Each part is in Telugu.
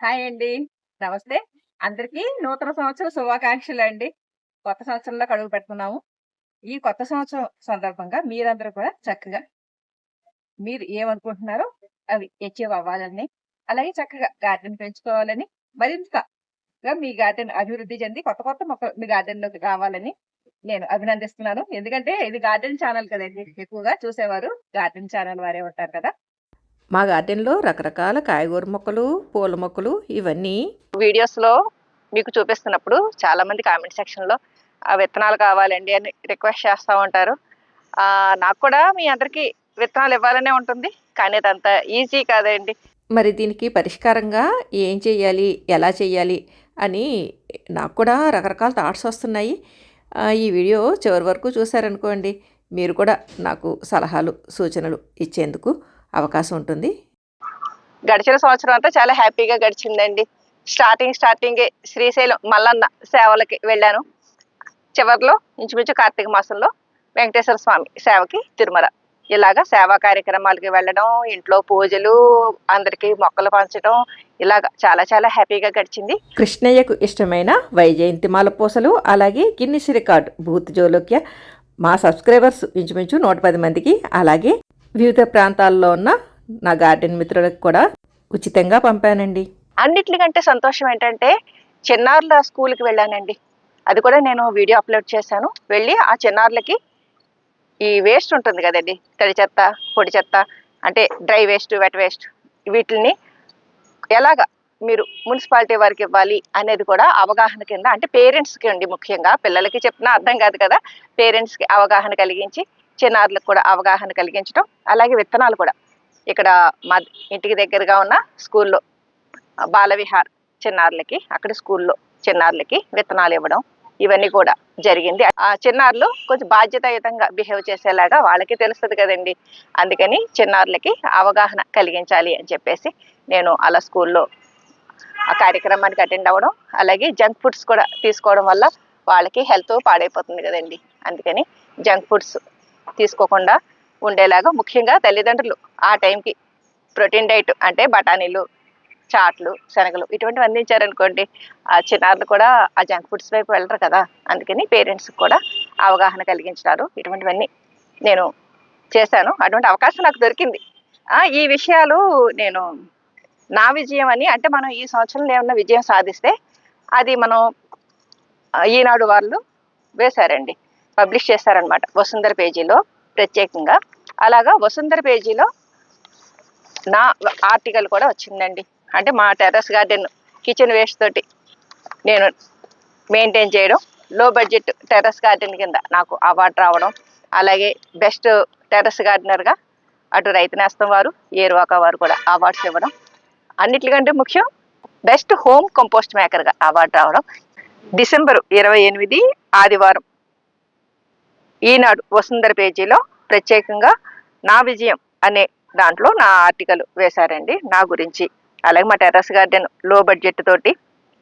హాయ్ అండి. నమస్తే. అందరికీ నూతన సంవత్సర శుభాకాంక్షలు అండి. కొత్త సంవత్సరంలో కడుగు పెడుతున్నాము. ఈ కొత్త సంవత్సరం సందర్భంగా మీరందరూ కూడా చక్కగా మీరు ఏమనుకుంటున్నారో అవి అచీవ్ అవ్వాలని అలాగే చక్కగా గార్డెన్ పెంచుకోవాలని మరింతగా మీ గార్డెన్ అభివృద్ధి చెంది కొత్త కొత్త మొక్కలు మీ గార్డెన్లోకి రావాలని నేను అభినందిస్తున్నాను. ఎందుకంటే ఇది గార్డెన్ ఛానల్ కదండి. ఎక్కువగా చూసేవారు గార్డెన్ ఛానల్ వారే ఉంటారు కదా. మా గార్డెన్లో రకరకాల కాయగూర మొక్కలు పూల మొక్కలు ఇవన్నీ వీడియోస్లో మీకు చూపిస్తున్నప్పుడు చాలా మంది కామెంట్ సెక్షన్లో ఆ విత్తనాలు కావాలండి అని రిక్వెస్ట్ చేస్తూ ఉంటారు. ఆ, నాకు కూడా మీ అందరికీ విత్తనాలు ఇవ్వాలనే ఉంటుంది కానీ అదంత ఈజీ కాదండి. మరి దీనికి పరిష్కారంగా ఏం చేయాలి ఎలా చేయాలి అని నాకు కూడా రకరకాల థాట్స్ వస్తున్నాయి. ఈ వీడియో చివరి వరకు చూశారనుకోండి మీరు కూడా నాకు సలహాలు సూచనలు ఇచ్చేందుకు అవకాశం ఉంటుంది. గడిచిన సంవత్సరం అంతా చాలా హ్యాపీగా గడిచిందండి. స్టార్టింగ్ స్టార్టింగే శ్రీశైలం మల్లన్న సేవలకి వెళ్ళాను. చివరిలో ఇంచుమించు కార్తీక మాసంలో వెంకటేశ్వర స్వామి సేవకి తిరుమల. ఇలాగా సేవా కార్యక్రమాలకి వెళ్ళడం ఇంట్లో పూజలు అందరికీ మొక్కలు పంచడం ఇలాగ చాలా చాలా హ్యాపీగా గడిచింది. కృష్ణయ్యకు ఇష్టమైన వైజయంతిమాల పూసలు అలాగే గిన్నిస్ రికార్డ్ బూత్ జోలోక్య మా సబ్స్క్రైబర్స్ ఇంచుమించు నూట పది మందికి అలాగే వివిధ ప్రాంతాల్లో ఉన్న నా గార్డెన్ మిత్రులకు కూడా ఉచితంగా పంపానండి. అన్నిటికంటే సంతోషం ఏంటంటే చిన్నారుల స్కూల్కి వెళ్ళానండి. అది కూడా నేను వీడియో అప్లోడ్ చేశాను. వెళ్ళి ఆ చిన్నారులకి ఈ వేస్ట్ ఉంటుంది కదండి తడి చెత్త పొడి చెత్త అంటే డ్రై వేస్ట్ వెట్ వేస్ట్ వీటిని ఎలాగ మీరు మున్సిపాలిటీ వారికి ఇవ్వాలి అనేది కూడా అవగాహన కింద అంటే పేరెంట్స్కి అండి ముఖ్యంగా పిల్లలకి చెప్పినా అర్థం కాదు కదా పేరెంట్స్కి అవగాహన కలిగించి చిన్నారులకు కూడా అవగాహన కలిగించడం అలాగే విత్తనాలు కూడా. ఇక్కడ మా ఇంటికి దగ్గరగా ఉన్న స్కూల్లో బాలవిహార్ చిన్నారులకి అక్కడ స్కూల్లో చిన్నారులకి విత్తనాలు ఇవ్వడం ఇవన్నీ కూడా జరిగింది. ఆ చిన్నారులు కొంచెం బాధ్యతాయుతంగా బిహేవ్ చేసేలాగా వాళ్ళకి తెలుస్తుంది కదండి. అందుకని చిన్నారులకి అవగాహన కలిగించాలి అని చెప్పేసి నేను అలా స్కూల్లో ఆ కార్యక్రమానికి అటెండ్ అవ్వడం అలాగే జంక్ ఫుడ్స్ కూడా తీసుకోవడం వల్ల వాళ్ళకి హెల్త్ పాడైపోతుంది కదండి. అందుకని జంక్ ఫుడ్స్ తీసుకోకుండా ఉండేలాగా ముఖ్యంగా తల్లిదండ్రులు ఆ టైంకి ప్రోటీన్ డైట్ అంటే బఠానీలు చాట్లు శనగలు ఇటువంటివి అందించారనుకోండి ఆ చిన్నారులు కూడా ఆ జంక్ ఫుడ్స్ వైపు వెళ్ళరు కదా. అందుకని పేరెంట్స్కి కూడా అవగాహన కలిగించినారు. ఇటువంటివన్నీ నేను చేశాను. అటువంటి అవకాశం నాకు దొరికింది. ఈ విషయాలు నేను నా విజయం అని అంటే మనం ఈ సంవత్సరంలో ఏమన్నా విజయం సాధిస్తే అది మనం ఈనాడు వాళ్ళు వేశారండి. పబ్లిష్ చేశారనమాట వసుంధర పేజీలో ప్రత్యేకంగా. అలాగా వసుంధర పేజీలో నా ఆర్టికల్ కూడా వచ్చిందండి. అంటే మా టెర్రస్ గార్డెన్ కిచెన్ వేస్ట్ తోటి నేను మెయింటైన్ చేయడం లో బడ్జెట్ టెర్రస్ గార్డెన్ కింద నాకు అవార్డు రావడం అలాగే బెస్ట్ టెర్రస్ గార్డెనర్గా అటు రైతు నేస్తం వారు ఏరువాక వారు కూడా అవార్డ్స్ ఇవ్వడం. అన్నిటికంటే ముఖ్యం బెస్ట్ హోమ్ కంపోస్ట్ మేకర్గా అవార్డు రావడం. డిసెంబర్ ఇరవై ఎనిమిది ఆదివారం ఈనాడు వసుంధర పేజీలో ప్రత్యేకంగా నా విజయం అనే దాంట్లో నా ఆర్టికల్ వేశారండి నా గురించి. అలాగే మా టెర్రస్ గార్డెన్లో బడ్జెట్ తోటి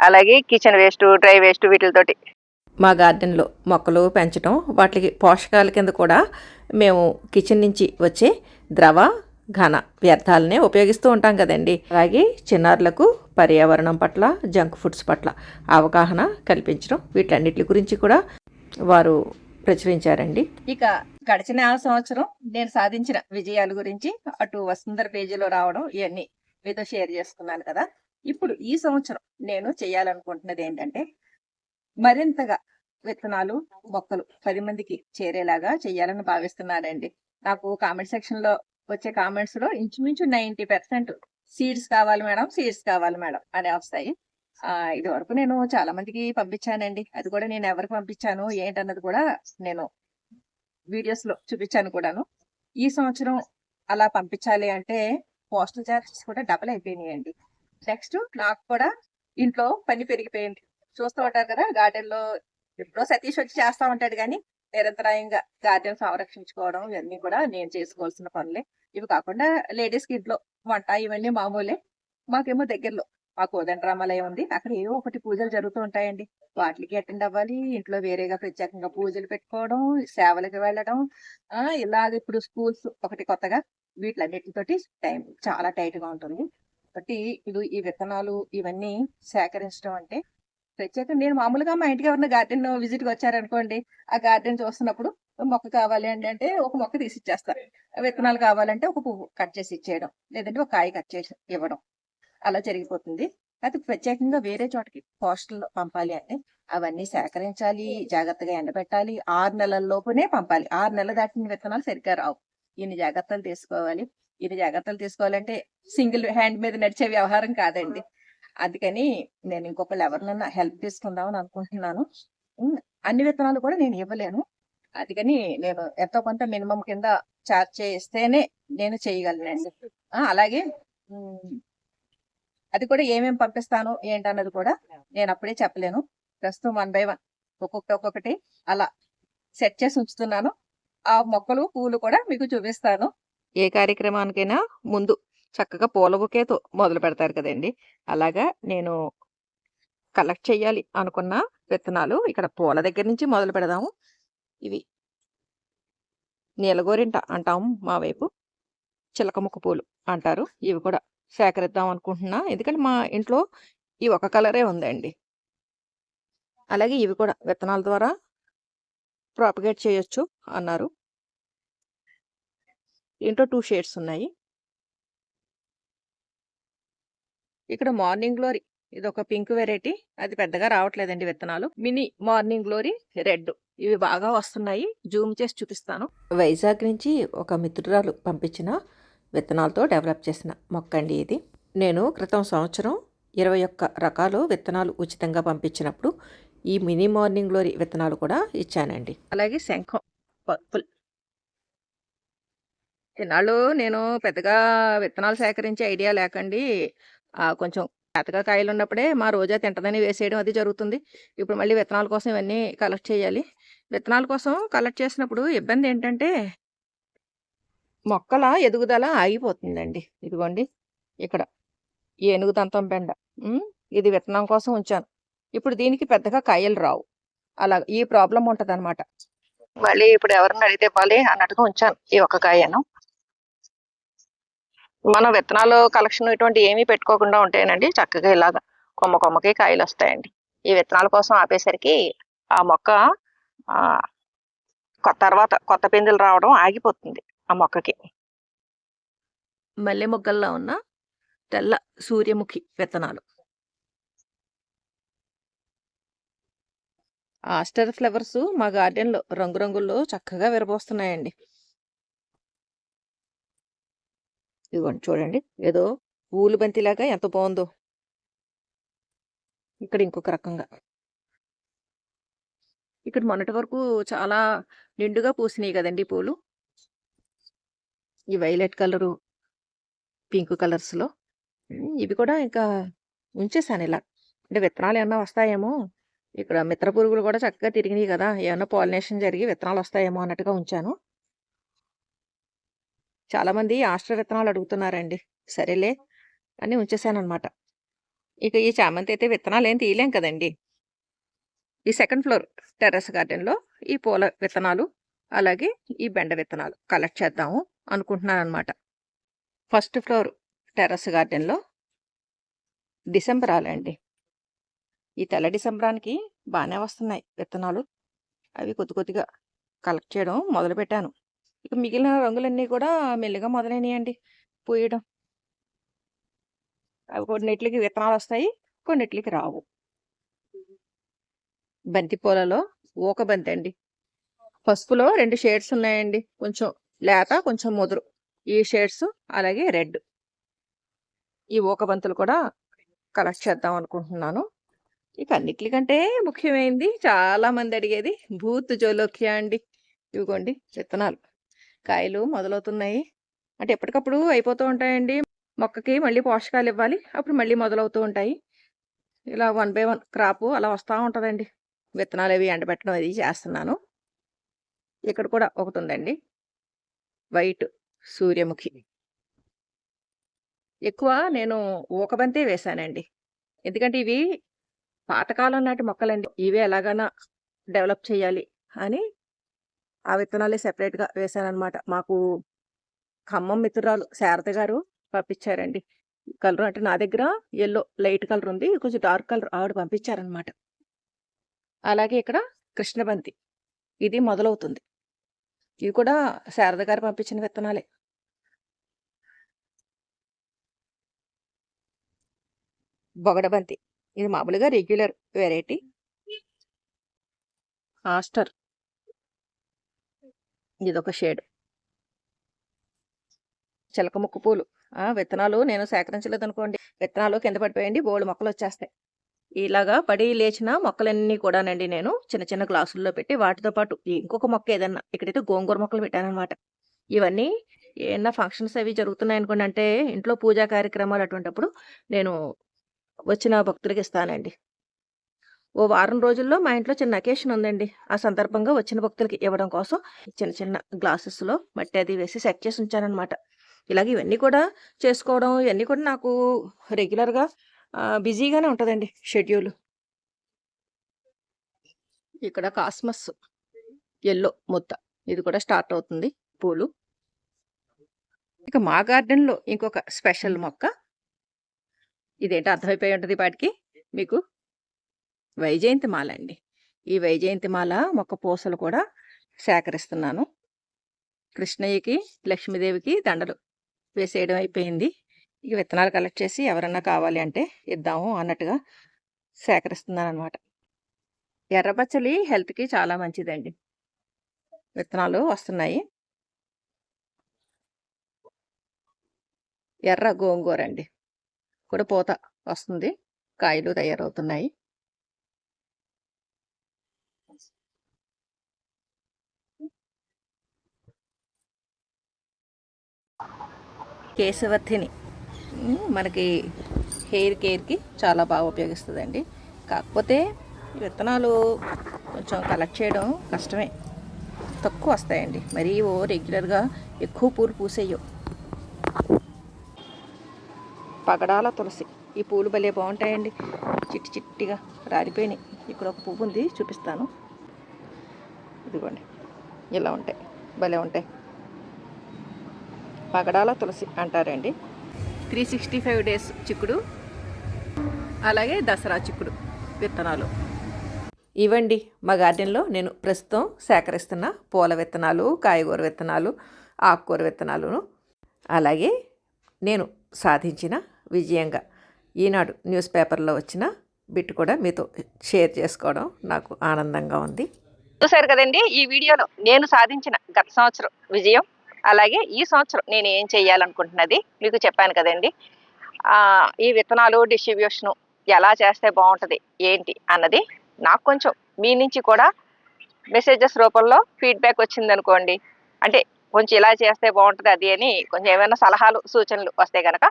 అలాగే కిచెన్ వేస్ట్ డ్రై వేస్ట్ వీటితోటి మా గార్డెన్లో మొక్కలు పెంచడం వాటికి పోషకాల కింద కూడా మేము కిచెన్ నుంచి వచ్చే ద్రవ ఘన వ్యర్థాలనే ఉపయోగిస్తూ ఉంటాం కదండి. అలాగే చిన్నారులకు పర్యావరణం పట్ల జంక్ ఫుడ్స్ పట్ల అవగాహన కల్పించడం వీటన్నిటి గురించి కూడా వారు ప్రచురించారండి. ఇక గడిచిన సంవత్సరం నేను సాధించిన విజయాల గురించి అటు వసుంధర పేజీలో రావడం ఇవన్నీ మీతో షేర్ చేసుకున్నాను కదా. ఇప్పుడు ఈ సంవత్సరం నేను చేయాలనుకుంటున్నది ఏంటంటే మరింతగా విత్తనాలు మొక్కలు పది మందికి చేరేలాగా చేయాలని భావిస్తున్నానండి. నాకు కామెంట్ సెక్షన్లో వచ్చే కామెంట్స్లో ఇంచుమించు నైన్టీ పర్సెంట్ సీడ్స్ కావాలి మేడం సీడ్స్ కావాలి మేడం అని వస్తాయి. ఇది వరకు నేను చాలా మందికి పంపించానండి. అది కూడా నేను ఎవరికి పంపించాను ఏంటన్నది కూడా నేను వీడియోస్లో చూపించాను కూడాను. ఈ సంవత్సరం అలా పంపించాలి అంటే పోస్టల్ చార్జెస్ కూడా డబుల్ అయిపోయినాయండి. నెక్స్ట్ నాకు కూడా ఇంట్లో పని పెరిగిపోయింది. చూస్తూ ఉంటారు కదా గార్డెన్లో ఎప్పుడో సతీష్ వచ్చి చేస్తా ఉంటాడు కానీ నిరంతరాయంగా గార్డెన్ సంరక్షించుకోవడం ఇవన్నీ కూడా నేను చేసుకోవాల్సిన పనులే. ఇవి కాకుండా లేడీస్కి ఇంట్లో వంట ఇవన్నీ మామూలే. మాకేమో దగ్గరలో మా కోదండరామాలయం ఉంది. అక్కడ ఏవో ఒకటి పూజలు జరుగుతూ ఉంటాయండి. వాటికి అటెండ్ అవ్వాలి. ఇంట్లో వేరేగా ప్రత్యేకంగా పూజలు పెట్టుకోవడం సేవలకు వెళ్ళడం. ఇలాగ ఇప్పుడు స్కూల్స్ ఒకటి కొత్తగా వీటిలన్నిటితోటి టైం చాలా టైట్గా ఉంటుంది. కాబట్టి ఇది ఈ విత్తనాలు ఇవన్నీ సేకరించడం అంటే ప్రత్యేకంగా నేను మామూలుగా మా ఇంటికి ఎవరైనా గార్డెన్ విజిట్కి వచ్చారనుకోండి ఆ గార్డెన్ చూస్తున్నప్పుడు మొక్క కావాలి అండి అంటే ఒక మొక్క తీసి ఇచ్చేస్తారు విత్తనాలు కావాలంటే ఒక పువ్వు కట్ చేసి ఇచ్చేయడం. లేదంటే ఒక కాయ కట్ చేసి ఇవ్వడం. అలా జరిగిపోతుంది. అది ప్రత్యేకంగా వేరే చోటకి పోస్టల్ పంపాలి అంటే అవన్నీ సేకరించాలి జాగ్రత్తగా ఎండబెట్టాలి ఆరు నెలల లోపునే పంపాలి. ఆరు నెలల దాటిన విత్తనాలు సరిగ్గా రావు. ఇన్ని జాగ్రత్తలు తీసుకోవాలి ఇన్ని జాగ్రత్తలు తీసుకోవాలంటే సింగిల్ హ్యాండ్ మీద నడిచే వ్యవహారం కాదండి. అందుకని నేను ఇంకొకళ్ళు ఎవరినన్నా హెల్ప్ తీసుకుందామని అనుకుంటున్నాను. అన్ని విత్తనాలు కూడా నేను ఇవ్వలేను. అందుకని నేను ఎంతో కొంత మినిమం కింద చార్జ్ చేస్తేనే నేను చేయగలనండి. ఆ, అలాగే అది కూడా ఏమేమి పంపిస్తాను ఏంటన్నది కూడా నేను అప్పుడే చెప్పలేను. ప్రస్తుతం వన్ బై వన్ ఒక్కొక్కటి ఒక్కొక్కటి అలా సెట్ చేసి ఉంచుతున్నాను. ఆ మొక్కలు పూలు కూడా మీకు చూపిస్తాను. ఏ కార్యక్రమానికైనా ముందు చక్కగా పూల బుకేతో మొదలు పెడతారు కదండి. అలాగా నేను కలెక్ట్ చేయాలి అనుకున్న విత్తనాలు ఇక్కడ పూల దగ్గర నుంచి మొదలు పెడదాము. ఇవి నీలగోరింట అంటాము మా వైపు. చిలకముక్క పూలు అంటారు. ఇవి కూడా సేకరిద్దాం అనుకుంటున్నా. ఎందుకంటే మా ఇంట్లో ఈ ఒక కలరే ఉందండి. అలాగే ఇవి కూడా విత్తనాల ద్వారా ప్రాపగేట్ చేయొచ్చు అన్నారు. దీంట్లో టూ షేడ్స్ ఉన్నాయి. ఇక్కడ మార్నింగ్ గ్లోరీ ఇది ఒక పింక్ వెరైటీ. అది పెద్దగా రావట్లేదండి విత్తనాలు. Mini morning glory red. ఇవి బాగా వస్తున్నాయి. జూమ్ చేసి చూపిస్తాను. వైజాగ్ నుంచి ఒక మిత్రురాలు పంపించిన విత్తనాలతో డెవలప్ చేసిన మొక్క అండి ఇది. నేను క్రితం సంవత్సరం ఇరవై ఒక్క రకాలు విత్తనాలు ఉచితంగా పంపించినప్పుడు ఈ మినీ మార్నింగ్ గ్లోరీ విత్తనాలు కూడా ఇచ్చానండి. అలాగే శంఖం పర్పుల్. ఇన్నాళ్ళు నేను పెద్దగా విత్తనాలు సేకరించే ఐడియా లేకండి. కొంచెం పెద్దగా కాయలు ఉన్నప్పుడే మా రోజా తింటదని వేసేయడం అది జరుగుతుంది. ఇప్పుడు మళ్ళీ విత్తనాల కోసం ఇవన్నీ కలెక్ట్ చేయాలి. విత్తనాల కోసం కలెక్ట్ చేసినప్పుడు ఇబ్బంది ఏంటంటే మొక్కల ఎదుగుదల ఆగిపోతుందండి. ఇదిగోండి. ఇక్కడ ఏనుగు దంతం బెండ. ఇది విత్తనం కోసం ఉంచాను. ఇప్పుడు దీనికి పెద్దగా కాయలు రావు. అలా ఈ ప్రాబ్లం ఉంటది మళ్ళీ ఇప్పుడు ఎవరిని అడిగితే పాలి అన్నట్టుగా ఉంచాను ఈ ఒక్క కాయను. మనం విత్తనాలు కలెక్షన్ ఇటువంటి ఏమీ పెట్టుకోకుండా ఉంటాయనండి చక్కగా ఇలాగా కొమ్మ కొమ్మకి కాయలు వస్తాయండి. ఈ విత్తనాల కోసం ఆపేసరికి ఆ మొక్క కొత్త తర్వాత కొత్త పిందెలు రావడం ఆగిపోతుంది. ఆ మొక్కకి. మల్లె మొగ్గల్లో ఉన్న తెల్ల సూర్యముఖి విత్తనాలు. ఆస్టర్ ఫ్లవర్స్ మా గార్డెన్లో రంగురంగుల్లో చక్కగా విరబోస్తున్నాయండి. ఇదిగోండి చూడండి ఏదో పూలు బంతిలాగా ఎంత బాగుందో. ఇక్కడ ఇంకొక రకంగా. ఇక్కడ మొన్నటి వరకు చాలా నిండుగా పూసినాయి కదండి పూలు. ఈ వైలెట్ కలరు పింక్ కలర్స్లో. ఇవి కూడా ఇంకా ఉంచేసాను ఇలా. అంటే విత్తనాలు ఏమన్నా వస్తాయేమో. ఇక్కడ మిత్ర పురుగులు కూడా చక్కగా తిరిగినాయి కదా. ఏమన్నా పాలినేషన్ జరిగి విత్తనాలు వస్తాయేమో అన్నట్టుగా ఉంచాను. చాలామంది ఆస్ట్ర విత్తనాలు అడుగుతున్నారండి. సరేలే అని ఉంచేసాను అనమాట ఇక ఈ చామంతి అయితే విత్తనాలు ఏం తీయలేం కదండి. ఈ సెకండ్ ఫ్లోర్ టెర్రస్ గార్డెన్లో ఈ పూల విత్తనాలు అలాగే ఈ బెండ విత్తనాలు కలెక్ట్ చేద్దాము. అనుకుంటున్నాను అనమాట ఫస్ట్ ఫ్లోర్ టెర్రస్ గార్డెన్లో డిసెంబరాలండి. ఈ తెల్ల డిసెంబరానికి బాగానే వస్తున్నాయి విత్తనాలు. అవి కొద్ది కొద్దిగా కలెక్ట్ చేయడం మొదలుపెట్టాను. ఇక మిగిలిన రంగులన్నీ కూడా మెల్లిగా మొదలైనాయండి పూయడం. అవి కొన్నిటికి విత్తనాలు వస్తాయి కొన్నిటికి రావు. బంతి పూలలో ఊక బంతి అండి. పసుపులో రెండు షేడ్స్ ఉన్నాయండి. కొంచెం లేత కొంచెం ముదురు ఈ షేడ్స్ అలాగే రెడ్. ఈ ఊక బంతులు కూడా కలెక్ట్ చేద్దాం అనుకుంటున్నాను. ఇక అన్నిటికంటే ముఖ్యమైనది చాలా మంది అడిగేది భూత్ జోలోక్యా అండి. ఇవిగోండి విత్తనాలు. కాయలు మొదలవుతున్నాయి. అంటే ఎప్పటికప్పుడు అయిపోతూ ఉంటాయండి. మొక్కకి మళ్ళీ పోషకాలు ఇవ్వాలి. అప్పుడు మళ్ళీ మొదలవుతూ ఉంటాయి. ఇలా వన్ బై వన్ క్రాపు అలా వస్తూ ఉంటుందండి. విత్తనాలు అవి ఎండబెట్టడం అది చేస్తున్నాను. ఇక్కడ కూడా ఒకటి ఉందండి. వైట్ సూర్యముఖి. ఎక్కువ నేను ఊకబంతే వేశానండి. ఎందుకంటే ఇవి పాతకాలం నాటి మొక్కలండి. ఇవి ఎలాగైనా డెవలప్ చేయాలి అని ఆ విత్తనాలే సెపరేట్గా వేశానమాట మాకు ఖమ్మం మిత్రురాలు శారద గారు పంపించారండి. కలర్ అంటే నా దగ్గర ఎల్లో లైట్ కలర్ ఉంది. కొంచెం డార్క్ కలర్ ఆవిడ పంపించారనమాట అలాగే ఇక్కడ కృష్ణబంతి. ఇది మొదలవుతుంది. ఇవి కూడా శారద గారు పంపించిన విత్తనాలే. బొగడబంతి ఇది మామూలుగా రెగ్యులర్ వెరైటీ. ఆస్టర్. ఇదొక షేడ్. చిలక ముక్కు పూలు. విత్తనాలు నేను సేకరించలేదు అనుకోండి విత్తనాలు కింద పడిపోయండి బోళ్ళు మొక్కలు వచ్చేస్తాయి ఇలాగా పడి లేచిన మొక్కలన్నీ కూడానండి నేను చిన్న చిన్న గ్లాసుల్లో పెట్టి వాటితో పాటు ఇంకొక మొక్క ఏదన్నా ఇక్కడైతే గోంగూర మొక్కలు పెట్టానమాట ఇవన్నీ ఏమన్నా ఫంక్షన్స్ అవి జరుగుతున్నాయి అనుకోండి అంటే ఇంట్లో పూజా కార్యక్రమాలు అటువంటిప్పుడు నేను వచ్చిన భక్తులకి ఇస్తానండి. ఓ వారం రోజుల్లో మా ఇంట్లో చిన్న అకేషన్ ఉందండి. ఆ సందర్భంగా వచ్చిన భక్తులకి ఇవ్వడం కోసం చిన్న చిన్న గ్లాసెస్లో మట్టి అది వేసి సెట్ చేసి ఉంచానన్నమాట. ఇలాగ ఇవన్నీ కూడా చేసుకోవడం ఇవన్నీ కూడా నాకు రెగ్యులర్గా బిజీగానే ఉంటుందండి షెడ్యూల్. ఇక్కడ కాస్మస్ ఎల్లో ముద్ద. ఇది కూడా స్టార్ట్ అవుతుంది పూలు. ఇక మా గార్డెన్లో ఇంకొక స్పెషల్ మొక్క. ఇదేంటో అర్థమైపోయి ఉంటుంది వాటికి మీకు వైజయంతి మాల అండి. ఈ వైజయంతి మాల మొక్క పూసలు కూడా సేకరిస్తున్నాను. కృష్ణయ్యకి లక్ష్మీదేవికి దండలు వేసేయడం అయిపోయింది. ఇక విత్తనాలు కలెక్ట్ చేసి ఎవరన్నా కావాలి అంటే ఇద్దాము అన్నట్టుగా సేకరిస్తున్నాను అనమాట ఎర్రపచ్చలి హెల్త్కి చాలా మంచిదండి. విత్తనాలు వస్తున్నాయి. ఎర్ర గోంగూర అండి కూడా పూత వస్తుంది. కాయలు తయారవుతున్నాయి. కేశవర్ధిని మనకి హెయిర్ కేర్కి చాలా బాగా ఉపయోగిస్తుందండి. కాకపోతే విత్తనాలు కొంచెం కలెక్ట్ చేయడం కష్టమే. తక్కువ వస్తాయండి. మరీ ఓ రెగ్యులర్గా ఎక్కువ పూలు పూసేయో పగడాల తులసి. ఈ పూలు భలే బాగుంటాయండి. చిట్టి చిట్టిగా రాలిపోయినాయి. ఇక్కడ ఒక పువ్వు ఉంది చూపిస్తాను. ఇదిగోండి. ఇలా ఉంటాయి. భలే ఉంటాయి. పగడాల తులసి అంటారండి. త్రీ సిక్స్టీ ఫైవ్ డేస్ చిక్కుడు అలాగే దసరా చిక్కుడు విత్తనాలు. ఇవండి మా గార్డెన్లో నేను ప్రస్తుతం సేకరిస్తున్న పూల విత్తనాలు కాయగూర విత్తనాలు ఆకుకూర విత్తనాలను అలాగే నేను సాధించిన విజయంగా ఈనాడు న్యూస్ పేపర్లో వచ్చిన బిట్ కూడా మీతో షేర్ చేసుకోవడం నాకు ఆనందంగా ఉంది. చూసారు కదండి ఈ వీడియోలో నేను సాధించిన గత సంవత్సరం విజయం. అలాగే ఈ సంవత్సరం నేను ఏం చేయాలనుకుంటున్నది మీకు చెప్పాను కదండి. ఈ విత్తనాలు డిస్ట్రిబ్యూషను ఎలా చేస్తే బాగుంటుంది ఏంటి అన్నది నాకు కొంచెం మీ నుంచి కూడా మెసేజెస్ రూపంలో ఫీడ్బ్యాక్ వచ్చిందనుకోండి. అంటే కొంచెం ఇలా చేస్తే బాగుంటుంది అది అని కొంచెం ఏమైనా సలహాలు సూచనలు వస్తే కనుక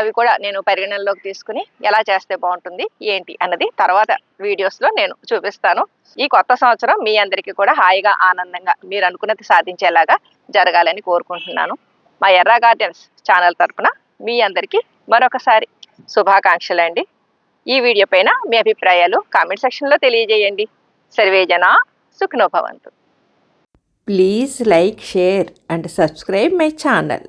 అవి కూడా నేను పరిగణనలోకి తీసుకుని ఎలా చేస్తే బాగుంటుంది ఏంటి అన్నది తర్వాత వీడియోస్లో నేను చూపిస్తాను. ఈ కొత్త సంవత్సరం మీ అందరికీ కూడా హాయిగా ఆనందంగా మీరు అనుకున్నది సాధించేలాగా జరగాలని కోరుకుంటున్నాను. మా ఎర్ర గార్డెన్స్ ఛానల్ తరపున మీ అందరికీ మరొకసారి శుభాకాంక్షలు అండి. ఈ వీడియో పైన మీ అభిప్రాయాలు కామెంట్ సెక్షన్లో తెలియజేయండి. సర్వేజన సుఖనోభవంతు. Please like share and subscribe my channel.